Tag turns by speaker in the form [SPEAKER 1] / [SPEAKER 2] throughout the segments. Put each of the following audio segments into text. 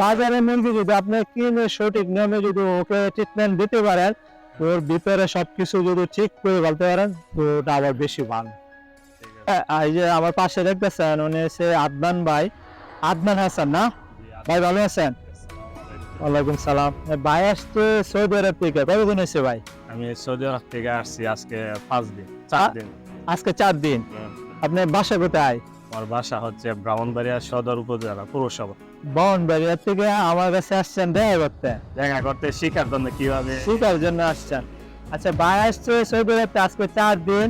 [SPEAKER 1] গাজারের মুরগি যদি আপনি কিনে সঠিক নিয়মে যদি ওকে ট্রিটমেন্ট দিতে পারেন ওর ভিতরে সবকিছু যদি ঠিক করে বলতে পারেন তো ওটা আবার বেশি ভালো। হ্যাঁ, এই যে আমার পাশে দেখতেছেন উনি হচ্ছে আদনান ভাই। আদনান হাসান না? ভাই ভালো আছেন? ওয়ালাইকুম সালাম। ভাই আসছে সৌদি আরব থেকে। কতদিন হয়েছে ভাই?
[SPEAKER 2] আমি সৌদি আরব থেকে আসছি আজকে পাঁচ দিন চার দিন।
[SPEAKER 1] আজকে চার দিন। আপনি বাসা কোথায়?
[SPEAKER 2] আমার বাসা হচ্ছে ব্রাহ্মণবাড়িয়া সদর উপজেলা পুরসভা।
[SPEAKER 1] বনবাড়িয়া থেকে আমার কাছে আসছেন দেখা করতে।
[SPEAKER 2] দেখা করতে শিখার জন্য কীভাবে?
[SPEAKER 1] শিকার জন্য আসছেন। আচ্ছা ভাই আসছে আরবতে আজকে চার দিন।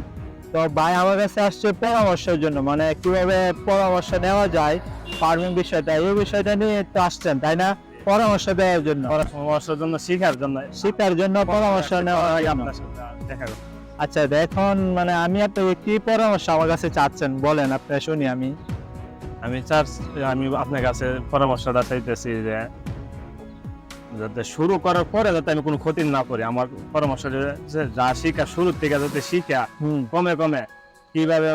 [SPEAKER 1] তো ভাই আমার কাছে আসছে পরামর্শের জন্য মানে কীভাবে পরামর্শ নেওয়া যায় ফার্মিং বিষয়টা এই বিষয়টা নিয়ে তো আসছেন তাই না? পরামর্শ দেওয়ার জন্য।
[SPEAKER 2] পরামর্শের জন্য শিখার জন্য।
[SPEAKER 1] শিকার জন্য পরামর্শ নেওয়া জন্য।
[SPEAKER 2] আপনার সাথে দেখা।
[SPEAKER 1] আচ্ছা এখন মানে আমি আপনাকে কি পরামর্শ আমার কাছে চাচ্ছেন? বলেন আপনি শুনি আমি।
[SPEAKER 2] আমি চার আমি আপনার কাছে পরামর্শটা চাইতেছি যে যাতে শুরু করার পরে যাতে আমি কোনো ক্ষতি না করি। আমার পরামর্শ যে যা শিখা শুরুর থেকে যাতে শিখা কমে কমে কীভাবে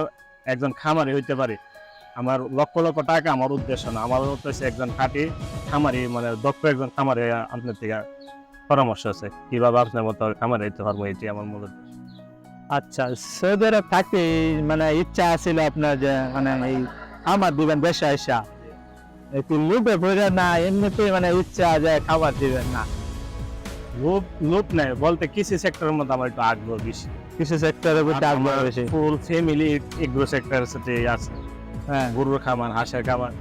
[SPEAKER 2] একজন খামারি হইতে পারি। আমার লক্ষ লক্ষ টাকা আমার উদ্দেশ্য না। আমার উদ্দেশ্য একজন খাঁটি খামারি মানে দক্ষ একজন খামারি আপনার থেকে পরামর্শ আছে। কীভাবে আপনার মতো খামারি হইতে পারব এটি আমার মূল উদ্দেশ্য।
[SPEAKER 1] আচ্ছা সৌদি আরব থাকতে মানে ইচ্ছা ছিল আপনার যে মানে এই আমার দিবেন বেশা আইসা। একটু লুপে পড়ে না এমনিতে মানে ইচ্ছা যে খাবার দিবেন না।
[SPEAKER 2] লোভ লোভ নেই বলতে কৃষি সেক্টরের মধ্যে আমার একটু আগ্রহ বেশি।
[SPEAKER 1] কিছু সেক্টরের প্রতি আগ্রহ বেশি।
[SPEAKER 2] ফুল ফ্যামিলি এগ্রো সেক্টরের সাথে আছে।
[SPEAKER 1] হ্যাঁ।
[SPEAKER 2] গরুর খামার হাঁসের খামার।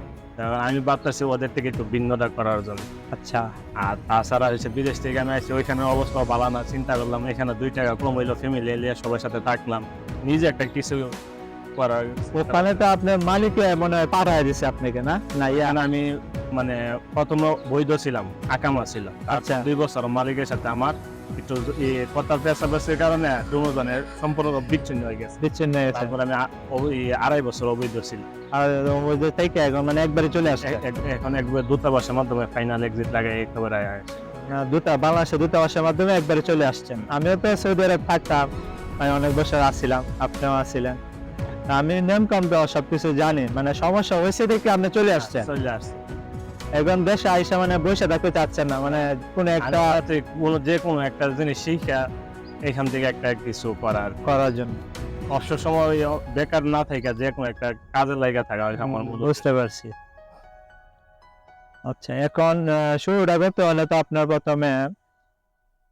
[SPEAKER 2] আমি ভাবতেছি ওদের থেকে একটু ভিন্নতা করার জন্য।
[SPEAKER 1] আচ্ছা।
[SPEAKER 2] আর তাছাড়া হচ্ছে বিদেশ থেকে আমি আসছি ওইখানে অবস্থা ভালো না চিন্তা করলাম এখানে দুই টাকা কম হইল ফ্যামিলি এলিয়ে সবার সাথে থাকলাম। নিজে একটা কিছু করার
[SPEAKER 1] ওখানে তো আপনার মালিক মনে হয় পাঠায় দিছে আপনাকে না? না ইয়া
[SPEAKER 2] এখানে আমি মানে প্রথম বৈধ ছিলাম আকামা ছিল।
[SPEAKER 1] আচ্ছা।
[SPEAKER 2] দুই বছর মালিকের সাথে আমার একটু এই কথার পেশাবেশির কারণে দুজনের বিচ্ছিন্ন হয়ে গেছে।
[SPEAKER 1] দিচ্ছেন না গেছে।
[SPEAKER 2] তারপর আমি আড়াই বছর অবৈধ ছিল
[SPEAKER 1] আর ওই থেকে এখন মানে একবারে চলে
[SPEAKER 2] এ- এখন একবার দূতাবাসের মাধ্যমে ফাইনাল এক্সিট একেবারে
[SPEAKER 1] হ্যাঁ, দুটা বাংলাদেশের দূতাবাসের মাধ্যমে একবারে চলে আসছেন। আমিও তো সৌদি আরব থাকতাম আমি অনেক বছর আসছিলাম আপনিও আসছিলেন আমি নিয়ম কাম দেওয়া সবকিছু জানি মানে সমস্যা হয়েছে দেখে আপনি চলে আসছেন।
[SPEAKER 2] চলে আসছে।
[SPEAKER 1] এখন দেশে আইসা মানে বসে থাকতে চাচ্ছেন না মানে কোনো একটা
[SPEAKER 2] কোনো যে কোনো একটা জিনিস শিখা এখান থেকে একটা কিছু করার।
[SPEAKER 1] করার জন্য।
[SPEAKER 2] অবসর সময় বেকার না থাকা যে কোনো একটা কাজে লাগা থাকা আমার
[SPEAKER 1] বুঝতে পারছি। আচ্ছা এখন শুরুটা করতে হলে তো আপনার প্রথমে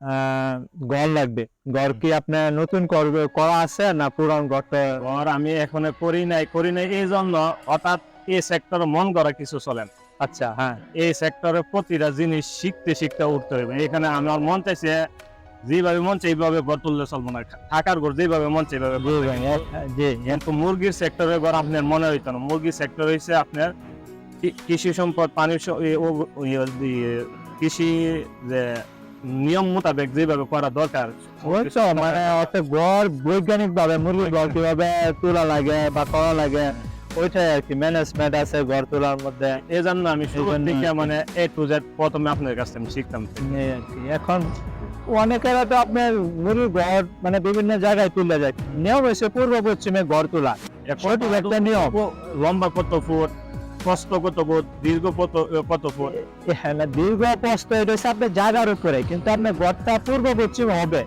[SPEAKER 1] আহ, ঘর লাগবে। ঘর কি আপনার নতুন করবে করা আছে না পুরান ঘরটা
[SPEAKER 2] ঘর আমি এখনও করি নাই করি নাই এই জন্য হঠাৎ এই সেক্টরে মন করা কিছু চলে না।
[SPEAKER 1] আচ্ছা হ্যাঁ
[SPEAKER 2] এই সেক্টরে প্রতিটা জিনিস শিখতে শিখতে উঠতে হবে। এখানে আমার মন চাইছে যেভাবে মন চাই এইভাবে ঘর তুললে চলবো না। থাকার ঘর যেভাবে মন চাই এইভাবে কিন্তু মুরগির সেক্টরে ঘর আপনার মনে হইতো না। মুরগির সেক্টর হইছে আপনার কৃষি সম্পদ পানি কৃষি যে নিয়ম মোতাবেক যেভাবে করা দরকার।
[SPEAKER 1] মানে অত গড় বৈজ্ঞানিক ভাবে মুরগির গড় কীভাবে তোলা লাগে বা করা লাগে ওইটাই আর কি ম্যানেজমেন্ট আছে ঘর তোলার মধ্যে
[SPEAKER 2] এই জন্য আমি থেকে। মানে এ টু জেড প্রথমে আপনার কাছে আমি শিখতাম।
[SPEAKER 1] এই আর কি। এখন অনেকেরা তো আপনার ঘর মানে বিভিন্ন জায়গায় তুলে যায় নিয়ম হয়েছে পূর্ব পশ্চিমে ঘর তোলা একটা নিয়ম।
[SPEAKER 2] লম্বা কত ফুট প্রস্থ কত ফুট দীর্ঘ কত কত ফুট?
[SPEAKER 1] হ্যাঁ দীর্ঘ প্রস্ত এটা হচ্ছে আপনার জায়গার উপরে কিন্তু আপনার ঘরটা পূর্ব পশ্চিম হবে।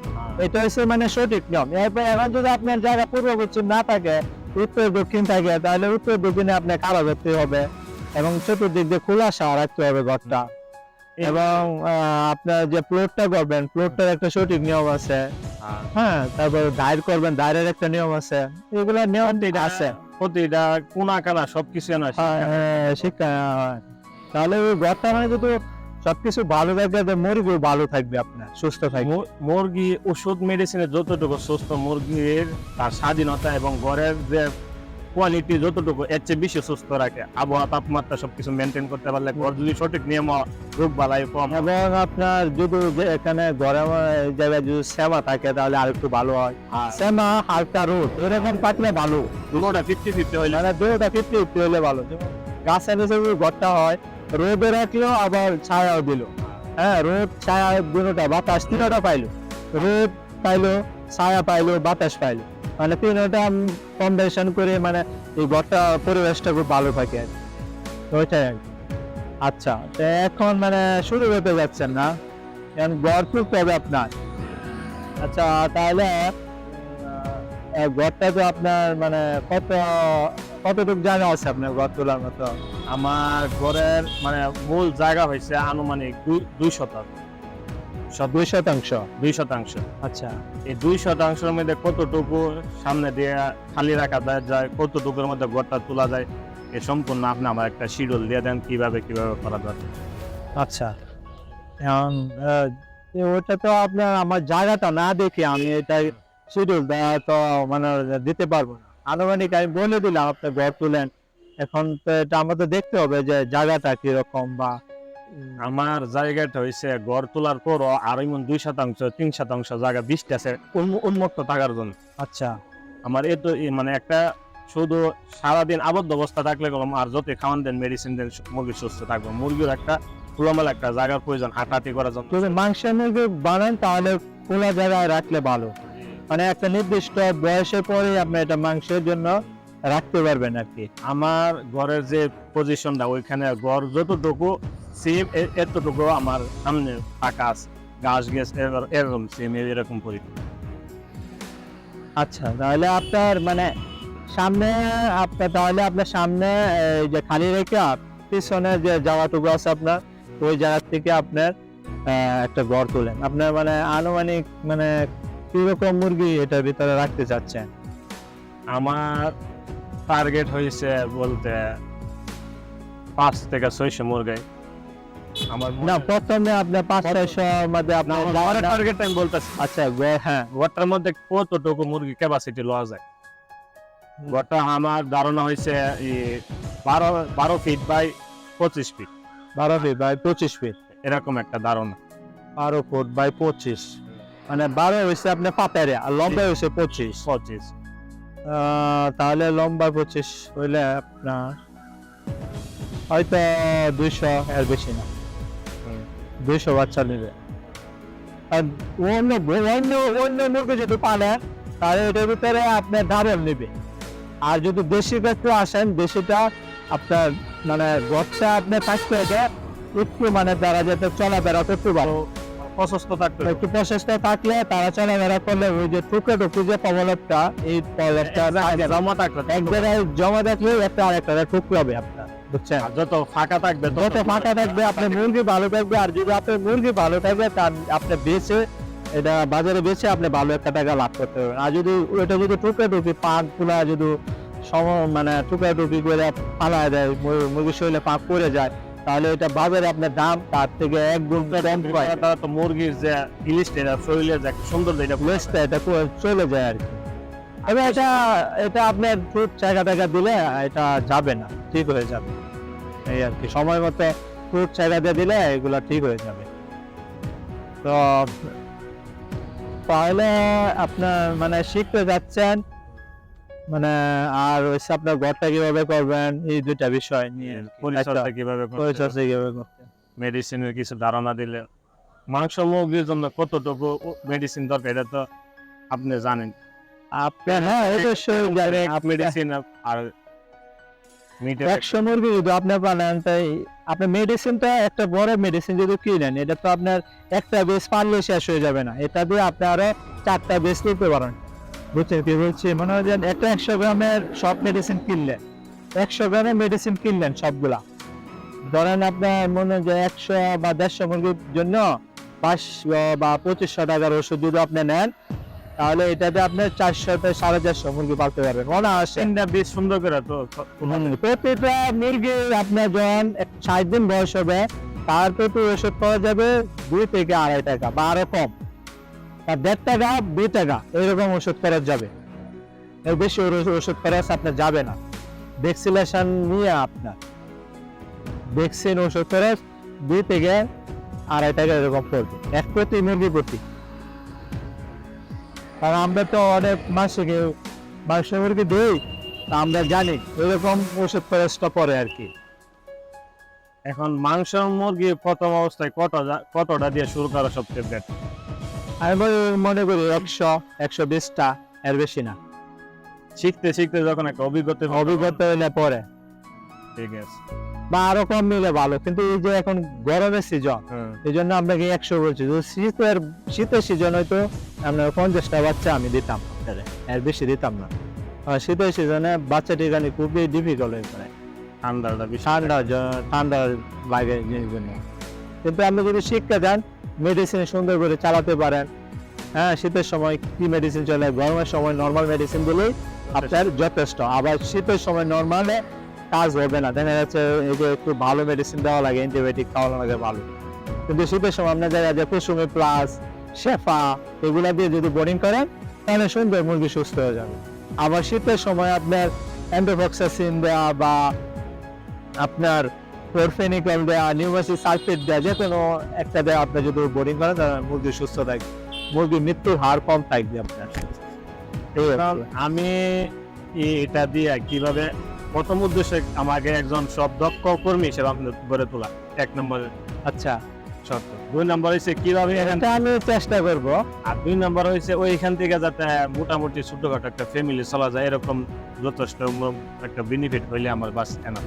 [SPEAKER 1] এটা হচ্ছে মানে সঠিক নিয়ম। এরপর এখন যদি আপনার জায়গা পূর্ব পশ্চিম না থাকে উত্তর দক্ষিণ থাকে তাহলে উত্তর দক্ষিণে আপনার খারাপ করতে হবে এবং চতুর্দিক দিয়ে খোলা সাওয়া রাখতে হবে ঘরটা। এবং আপনার যে প্লটটা করবেন প্লটটার একটা সঠিক নিয়ম আছে। হ্যাঁ। তারপর দায়ের করবেন দায়ের একটা নিয়ম আছে। এগুলো নিয়ম আছে।
[SPEAKER 2] প্রতিটা কোনা কানা সবকিছু না
[SPEAKER 1] হ্যাঁ, হ্যাঁ, শিক্ষা হয়। তাহলে ওই ঘরটা মানে যদি সবকিছু ভালো থাকবে মুরগি ভালো থাকবে আপনার সুস্থ থাকবে।
[SPEAKER 2] মুরগি ওষুধ মেডিসিনে যতটুকু সুস্থ মুরগির তার স্বাধীনতা এবং ঘরের যে কোয়ালিটি যতটুকু এর চেয়ে বেশি সুস্থ রাখে। আবহাওয়া তাপমাত্রা সবকিছু মেনটেন করতে পারলে ঘর যদি সঠিক নিয়ম রোগ বালাই কম
[SPEAKER 1] এবং আপনার যদি এখানে ঘরে জায়গায় যদি সেবা থাকে তাহলে আর একটু ভালো হয়। সেমা হালকা রোদ এরকম থাকলে ভালো।
[SPEAKER 2] দুটোটা ফিফটি ফিফটি হইলে।
[SPEAKER 1] দুটা ফিফটি ফিফটি হলে ভালো। গাছের যদি ঘরটা হয় রোদে রাখল, আবার ছায়াও দিল। হ্যাঁ রোদ ছায়া দুটোটা বাতাস তিনটা পাইলো। রোদ পাইলো, ছায়া পাইলো, বাতাস পাইলো। মানে তিনটা কম্বিনেশন করে মানে এই ঘরটা পরিবেশটা খুব ভালো থাকে আর। ওইটাই আর আচ্ছা তো এখন মানে শুরু হতে যাচ্ছেন না? এখন ঘর তুলতে হবে আপনার। আচ্ছা তাহলে গড়টা তো আপনার মানে কত, কতটুকু জায়গা আছে আপনার ঘর তোলার মতো?
[SPEAKER 2] আমার ঘরের মানে মূল জায়গা হয়েছে আনুমানিক দুই- শতাংশ।
[SPEAKER 1] দুই শতাংশ?
[SPEAKER 2] দুই শতাংশ।
[SPEAKER 1] আচ্ছা।
[SPEAKER 2] এই দুই শতাংশের মধ্যে কতটুকু সামনে দিয়ে খালি রাখা যায় যায় কতটুকুর মধ্যে ঘরটা তোলা যায় এ সম্পূর্ণ আপনি আমার একটা শিডিউল দিয়ে দেন কীভাবে কীভাবে করা যাবে
[SPEAKER 1] আচ্ছা। এখন ওটা তো আপনার আমার জায়গাটা না দেখে আমি এটা শিডিউল তো মানে দিতে পারব না। আনুমানিক আমি বলে দিলাম আপনি ঘর তুলেন। এখন তো এটা আমাদের দেখতে হবে যে জায়গাটা কীরকম বা
[SPEAKER 2] আমার জায়গাটা হয়েছে ঘর তোলার পরও আড়াই এমন দুই শতাংশ তিন শতাংশ জায়গা বৃষ্টি আছে উন্মুক্ত থাকার জন্য।
[SPEAKER 1] আচ্ছা।
[SPEAKER 2] আমার এ তো মানে একটা শুধু সারাদিন আবদ্ধ অবস্থা থাকলে গেলাম আর যত খাওয়ান দেন মেডিসিন দেন মুরগি সুস্থ থাকবে। মুরগির একটা খোলামেলা একটা জায়গার প্রয়োজন হাঁটাহাঁটি করার জন্য।
[SPEAKER 1] যদি মাংসের মুরগি বানান তাহলে খোলা জায়গায় রাখলে ভালো। মানে একটা নির্দিষ্ট বয়সের পরে আপনি এটা মাংসের জন্য রাখতে পারবেন আর কি।
[SPEAKER 2] আমার ঘরের যে পজিশনটা ওইখানে ঘর যতটুকু সেম এতটুকু আমার সামনে ফাঁকা আছে। গাছ গেছ এরকম সেম এরকম পরি
[SPEAKER 1] আচ্ছা তাহলে আপনার মানে সামনে আপনার তাহলে আপনার সামনে যে খালি রেখে পিছনে যে জায়গাটুকু আছে আপনার ওই জায়গা থেকে আপনার একটা ঘর তোলেন। আপনার মানে আনুমানিক মানে কীরকম মুরগি এটার ভিতরে রাখতে চাচ্ছেন?
[SPEAKER 2] আমার টার্গেট হয়েছে বলতে পাঁচ থেকে ছয়শো মুরগি। আমার
[SPEAKER 1] না প্রথমে আপনার পাঁচ ছয়শো মধ্যে আপনার
[SPEAKER 2] টার্গেট আমি বলতেছি।
[SPEAKER 1] আচ্ছা হ্যাঁ
[SPEAKER 2] ঘরটার মধ্যে কতটুকু মুরগি ক্যাপাসিটি লওয়া যায় ঘরটা আমার ধারণা হয়েছে বারো বারো ফিট বাই পঁচিশ ফিট
[SPEAKER 1] বারো ফিট বাই পঁচিশ ফিট
[SPEAKER 2] এরকম একটা ধারণা।
[SPEAKER 1] বারো ফুট বাই পঁচিশ। মানে বারো হয়েছে আপনার পাতারে আর লম্বা হয়েছে পঁচিশ।
[SPEAKER 2] পঁচিশ।
[SPEAKER 1] তাহলে লম্বা পঁচিশ হইলে আপনার হয়তো দুইশো এর বেশি না। দুইশো বাচ্চা নেবে। আর অন্য অন্য অন্য মুরগি যদি পালেন তাহলে এটার ভিতরে আপনার ডাবল নেবে। আর যদি দেশি ক্ষেত্রে আসেন দেশিটা আপনার মানে গছটা আপনার থাকতে হবে একটু মানে তারা যাতে চলাফেরা করতে পারো।
[SPEAKER 2] প্রশস্ত থাকতে
[SPEAKER 1] একটু প্রশস্ত থাকলে তারা চলাফেরা করলে ওই যে টুকরো টুকরো যে প্রবলবটা এই প্রবলবটা
[SPEAKER 2] জমা থাকলে
[SPEAKER 1] এক জায়গায় জমা থাকলে একটা আরেকটা টুকরো হবে আপনার বুঝছেন?
[SPEAKER 2] যত ফাঁকা থাকবে
[SPEAKER 1] যত ফাঁকা থাকবে আপনার মুরগি ভালো থাকবে আর যদি আপনার মুরগি ভালো থাকবে তার আপনি বেচে এটা বাজারে বেচে আপনি ভালো একটা টাকা লাভ করতে পারবেন। আর যদি ওটা যদি টুকরে টুকি পাকগুলা যদি সম মানে টুকরা টুকি করে পালা দেয় মুর- মুরগির শরীরে পাক পড়ে যায় তাহলে এটা বাজারে আপনার দাম তার থেকে এক গুণ কম পায়।
[SPEAKER 2] তারা তো মুরগির যে ইলিশটা শরীরের যে একটা সৌন্দর্য এটা
[SPEAKER 1] ওয়েস্টটা এটা চলে যায় আর কি। এবার এটা এটা আপনার ফ্রুট জায়গা টাকা দিলে এটা যাবে না ঠিক হয়ে যাবে। এই আর কি সময় মতো ফ্রুট জায়গা দিয়ে দিলে এগুলো ঠিক হয়ে যাবে। তো তাহলে আপনার মানে শিখতে যাচ্ছেন মানে আর হচ্ছে আপনার ঘরটা কীভাবে করবেন এই দুইটা বিষয় নিয়ে
[SPEAKER 2] পরিচর্যা কীভাবে
[SPEAKER 1] পরিচর্যা কীভাবে করতে
[SPEAKER 2] মেডিসিনের কিছু ধারণা দিলে। মাংস মুরগির জন্য কতটুকু মেডিসিন দরকার এটা তো আপনি জানেন।
[SPEAKER 1] আপনার হ্যাঁ এটা
[SPEAKER 2] মেডিসিন আর
[SPEAKER 1] একশো মুরগি যদি আপনি বানান তাই আপনি মেডিসিনটা একটা বড় মেডিসিন যদি কিনেন এটা তো আপনার একটা বেস পারলে শেষ হয়ে যাবে না। এটা দিয়ে আপনি আরও চারটা বেস নিতে পারেন। বুঝছেন? কি বলছি? মনে হয় যে একটা একশো গ্রামের সব মেডিসিন কিনলেন। একশো গ্রামের মেডিসিন কিনলেন সবগুলা। ধরেন আপনার মনে হয় যে একশো বা দেড়শো মুরগির জন্য পাঁচশো বা পঁচিশশো টাকার ওষুধ যদি আপনি নেন তাহলে এটাতে আপনি চারশো থেকে সাড়ে চারশো মুরগি পালতে পারবেন। মনে
[SPEAKER 2] তিনটা বেশ সুন্দর করে তো
[SPEAKER 1] প্রতিটা মুরগি আপনার যখন ষাট দিন বয়স হবে তার প্রতি ওষুধ পাওয়া যাবে দুই থেকে আড়াই টাকা বা আরও কম। আর দেড় টাকা দুই টাকা এরকম ওষুধ খরচ যাবে। এর বেশি ওষুধ খরচ আপনার যাবে না। ভ্যাকসিনেশন নিয়ে আপনার। ভ্যাকসিন ওষুধ খরচ দুই থেকে আড়াই টাকা এরকম পড়বে। এক প্রতি মুরগি প্রতি। কারণ আমরা তো অনেক মাসে মাংস মুরগি দিই, তা আমরা জানি, এরকম ওষুধ খরচটা পরে আর কি।
[SPEAKER 2] এখন মাংস মুরগি প্রথম অবস্থায় কতটা কতটা দিয়ে শুরু করা সবচেয়ে বেটার
[SPEAKER 1] আমি মনে- মনে করি একশো একশো বিশটা এর বেশি না।
[SPEAKER 2] শিখতে শিখতে যখন একটা অভিজ্ঞতা
[SPEAKER 1] অভিজ্ঞতা হলে পরে।
[SPEAKER 2] ঠিক আছে।
[SPEAKER 1] বা আরও কম নিলে ভালো কিন্তু এই যে এখন গরমের সিজন
[SPEAKER 2] হুম।
[SPEAKER 1] এই জন্য আপনাকে একশো বলছি? শীতের শীতের সিজন হয়তো আপনার পঞ্চাশটা বাচ্চা আমি দিতাম। এর বেশি দিতাম না। শীতের সিজনে বাচ্চা টিকানি খুবই ডিফিকাল্ট হয়ে পড়ে।
[SPEAKER 2] ঠান্ডাটা
[SPEAKER 1] ঠান্ডা ঠান্ডা লাগে কিন্তু আপনি যদি শিক্ষা দেন মেডিসিন সুন্দর করে চালাতে পারেন। হ্যাঁ শীতের সময় কি মেডিসিন চলে গরমের সময় নর্মাল মেডিসিন দিলেই আপনার যথেষ্ট। আবার শীতের সময় নর্মালে কাজ হবে না। দেখা যাচ্ছে যে একটু ভালো মেডিসিন দেওয়া লাগে অ্যান্টিবায়োটিক খাওয়ানো লাগে ভালো। কিন্তু শীতের সময় আপনার দেখা যায় কুসুমি প্লাস শেফা, এগুলা দিয়ে যদি বোরিং করেন, তাহলে সুন্দর মুরগি সুস্থ হয়ে যাবে। আবার শীতের সময় আপনার অ্যান্ডোফক্সাসিন দেওয়া বা আপনার ফোরফেনিকল দেওয়া নিউমাসি সালফেট দেওয়া যে কোনো একটা দেওয়া আপনি যদি বোরিং করেন তাহলে মুরগি সুস্থ থাকবে। মুরগির মৃত্যুর হার কম থাকবে আপনার।
[SPEAKER 2] আমি এটা দিয়ে কীভাবে প্রথম উদ্দেশ্যে আমাকে একজন সব দক্ষ কর্মী হিসেবে আপনার গড়ে তোলা। এক নম্বর।
[SPEAKER 1] আচ্ছা।
[SPEAKER 2] শর্ত দুই নম্বর হচ্ছে কীভাবে
[SPEAKER 1] আমি চেষ্টা করব।
[SPEAKER 2] আর দুই নম্বর হচ্ছে ওইখান থেকে যাতে মোটামুটি ছোটখাটো একটা ফ্যামিলি চলা যায় এরকম যথেষ্ট একটা বেনিফিট হইলে আমার বাস এনা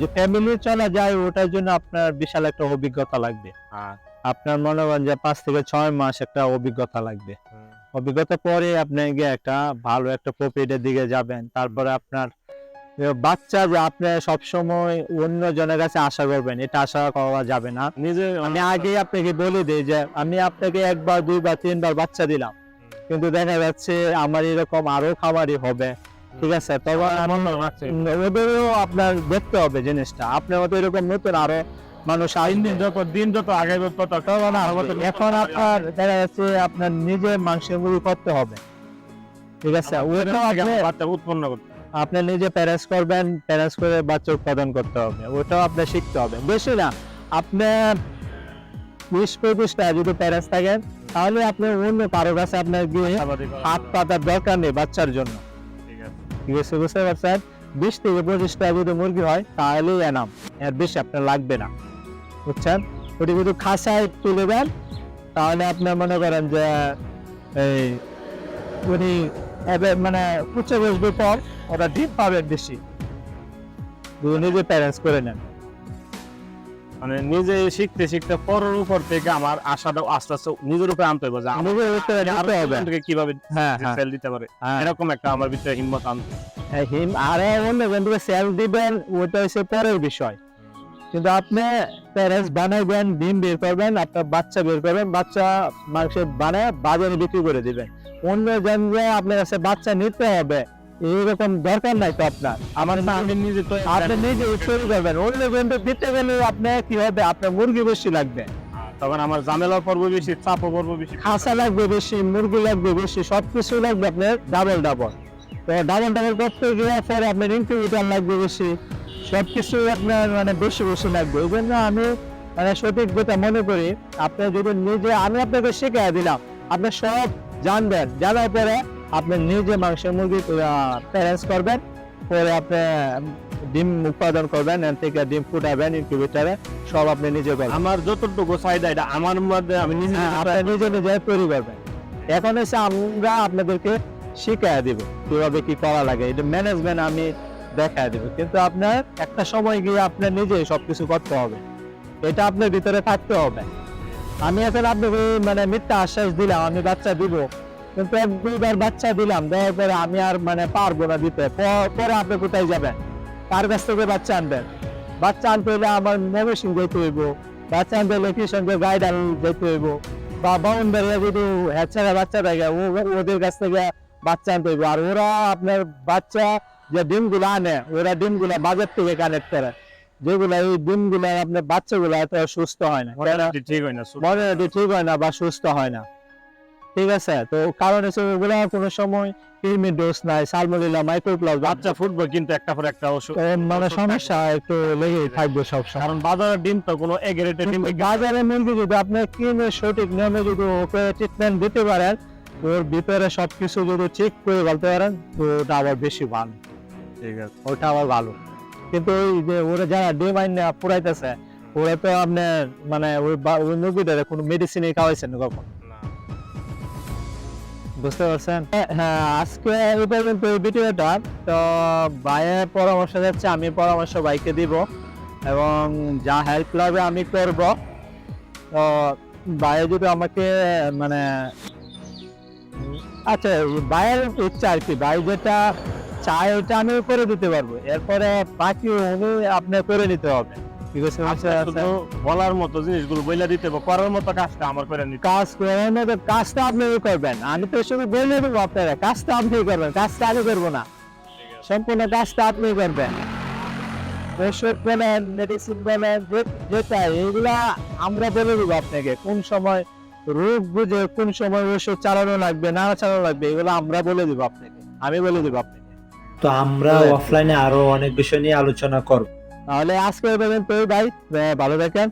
[SPEAKER 1] যে ফ্যামিলি চলা যায় ওটার জন্য আপনার বিশাল একটা অভিজ্ঞতা লাগবে। আপনার মনে করেন যে পাঁচ থেকে ছয় মাস একটা অভিজ্ঞতা লাগবে। অভিজ্ঞতা পরে আপনি গিয়ে একটা ভালো একটা প্রফিটের দিকে যাবেন। তারপরে আপনার বাচ্চা যে আপনি সবসময় অন্য জনের কাছে আশা করবেন এটা আশা করা যাবে না।
[SPEAKER 2] নিজে
[SPEAKER 1] আমি আগেই আপনাকে বলে দিই যে আমি আপনাকে একবার দুইবার তিনবার বাচ্চা দিলাম। কিন্তু দেখা যাচ্ছে আমার এরকম আরও খামারই হবে। ঠিক আছে?
[SPEAKER 2] লাগছে
[SPEAKER 1] আপনার দেখতে হবে জিনিসটা। আপনার মতো এরকম নতুন আরও মানুষ
[SPEAKER 2] দিন যত দিন যত তত
[SPEAKER 1] এখন আপনার দেখা যাচ্ছে আপনার নিজে মাংসের করতে হবে। ঠিক আছে?
[SPEAKER 2] উৎপন্ন করতে
[SPEAKER 1] আপনি নিজে প্যারেস করবেন প্যারেস করে বাচ্চা উৎপাদন করতে হবে। ওটাও আপনার শিখতে হবে। বেশি না আপনার বিশ পঁচিশটা যদি প্যারেস থাকেন তাহলে আপনি অন্য কারও কাছে আপনার গিয়ে হাত পাতার দরকার নেই বাচ্চার জন্য।
[SPEAKER 2] ঠিক আছে
[SPEAKER 1] বুঝতে পারছেন বিশ থেকে পঁচিশটা যদি মুরগি হয়, তাহলেই এনাম। এর বেশি আপনার লাগবে না। বুঝছেন? ওটি যদি খাসায় তুলে দেন, তাহলে আপনার মনে করেন যে, এই উনি মানে উচ্চ বসবে পর ওরা ডিম পাবেন বেশি। দুজনে যে প্যারেন্টস করে নেন।
[SPEAKER 2] মানে নিজে শিখতে শিখতে পরের উপর থেকে আমার আশাটা আস্তে আস্তে নিজের উপরে আনতে হবে যে কীভাবে
[SPEAKER 1] হ্যাঁ হ্যাঁ।
[SPEAKER 2] সেল দিতে পারে
[SPEAKER 1] হ্যাঁ।
[SPEAKER 2] এরকম একটা আমার ভিতরে হিম্মত আনতে।
[SPEAKER 1] হিম আর অন্য বন্ধুকে সেল দিবেন ওটা হচ্ছে পরের বিষয়। কিন্তু আপনি প্যারেন্টস বানাইবেন ডিম বের করবেন আপনার বাচ্চা বের করবেন বাচ্চা মাংস বানায় বাজারে বিক্রি করে দিবেন। অন্য জন আপনার কাছে বাচ্চা নিতে হবে। এইরকম দরকার নাই তো আপনার। আমার না
[SPEAKER 2] আমি নিজে তো
[SPEAKER 1] আপনি নিজে তৈরি করবেন। অন্য বন্ধু দিতে গেলে আপনি কি হবে? আপনার মুরগি বেশি লাগবে।
[SPEAKER 2] তখন আমার ঝামেলা পর্ব বেশি চাপও পর্ব বেশি।
[SPEAKER 1] খাসা লাগবে বেশি মুরগি লাগবে বেশি সব কিছু লাগবে আপনার ডাবল ডাবল তো ডাবল ডাবল করতে গিয়ে পরে আপনার ইনকিউবেটার লাগবে বেশি সব কিছু আপনার মানে বেশি বেশি লাগবে। ওই জন্য আমি মানে সঠিক যেটা মনে করি আপনি যদি নিজে আমি আপনাকে শিখিয়ে দিলাম আপনি সব জানবেন। জানার পরে আপনি নিজে মাংসের মুরগি প্যারেন্টস করবেন পরে আপনি ডিম উৎপাদন করবেন এর থেকে ডিম ফুটাবেন ইনকিউবেটারে সব আপনি নিজে করবেন।
[SPEAKER 2] আমার যতটুকু চাহিদা এটা আমার মধ্যে আমি নিজে
[SPEAKER 1] হ্যাঁ, আপনি নিজে নিজে তৈরি করবেন। এখন এসে আমরা আপনাদেরকে শিখাই দিব কীভাবে কি করা লাগে। এটা ম্যানেজমেন্ট আমি দেখায় দিব। কিন্তু আপনার একটা সময় গিয়ে আপনার নিজে সবকিছু করতে হবে। এটা আপনার ভিতরে থাকতে হবে। আমি এখন আপনাকে মানে মিথ্যা আশ্বাস দিলাম আমি বাচ্চা দিব। কিন্তু এক দুইবার বাচ্চা দিলাম দেওয়ার পরে আমি আর মানে পারব না দিতে। পরে আপনি কোথায় যাবেন? কার কাছ থেকে বাচ্চা আনবেন। বাচ্চা আনতে হলে আমার ময়মনসিং যেতে হইব। বাচ্চা আনতে হলে কিষণকে গাইডাল যেতে হইব। বা বাউন্ডারি যদি হ্যাচারা বাচ্চা থাকে ওদের কাছ থেকে বাচ্চা আনতে হইব। আর ওরা আপনার বাচ্চা যে ডিমগুলো আনে ওরা ডিমগুলো বাজার থেকে কানেক্ট করে। যেগুলো এই ডিমগুলো আপনার বাচ্চাগুলো এত সুস্থ হয় না।
[SPEAKER 2] ঠিক হয় না
[SPEAKER 1] ঠিক হয় না বা সুস্থ হয় না। ঠিক আছে? তো কারণ ওগুলো কোনো সময় কৃমি ডোজ নাই সালমোনেলা মাইক্রোপ্লাস
[SPEAKER 2] বাচ্চা ফুটবল কিন্তু একটা পর একটা ওষুধ।
[SPEAKER 1] মানে সমস্যা একটু লেগেই থাকবে সব সময়।
[SPEAKER 2] কারণ বাজারের ডিম তো কোনো এগ্রেটেড ডিম
[SPEAKER 1] মুরগি যদি আপনি কিনে সঠিক নিয়মে যদি ওকে ট্রিটমেন্ট দিতে পারেন ওর ভিতরে সবকিছু যদি ঠিক করে বলতে পারেন তো ওটা আবার বেশি ভালো।
[SPEAKER 2] ঠিক আছে।
[SPEAKER 1] ওটা আবার ভালো। কিন্তু ওই যে ওরা যারা ডিম আইনে পুরাইতেছে ওরা তো আপনার মানে ওই মুরগিটারে কোনো মেডিসিনই খাওয়াইছেন কখন? বুঝতে পারছেন? হ্যাঁ আজকে এই ভিডিওটা। তো ভাইয়ের পরামর্শ যাচ্ছে আমি পরামর্শ বাইকে দিব এবং যা হেল্প লাগবে আমি করব। তো ভাই যদি আমাকে মানে আচ্ছা ভাইয়ের ইচ্ছা আর কি, ভাই যেটা চায় ওটা আমি করে দিতে পারব। এরপরে বাকি উনি আপনার করে নিতে হবে। আচ্ছা,
[SPEAKER 2] বলার মতো জিনিসগুলো বইলা দিতে করার মতো কাজটা আমার করে নিতে
[SPEAKER 1] কাজ করে নেবে কাজটা আপনি করবেন। আমি তো শুধু বলে দেবো আপনারা কাজটা আপনি করবেন কাজটা আমি করব না। সম্পূর্ণ কাজটা আপনি করবেন। ওষুধ পেলেন মেডিসিন পেলেন যেটা এগুলা আমরা বলে দেবো আপনাকে কোন সময় রোগ বুঝে কোন সময় ওষুধ চালানো লাগবে না চালানো লাগবে এগুলো আমরা বলে দেবো আপনাকে আমি বলে দেবো আপনাকে।
[SPEAKER 3] তো আমরা। অফলাইনে আরও অনেক বিষয় নিয়ে আলোচনা করব।
[SPEAKER 1] তাহলে আজকে পর্যন্ত ভাই। ভালো থাকেন।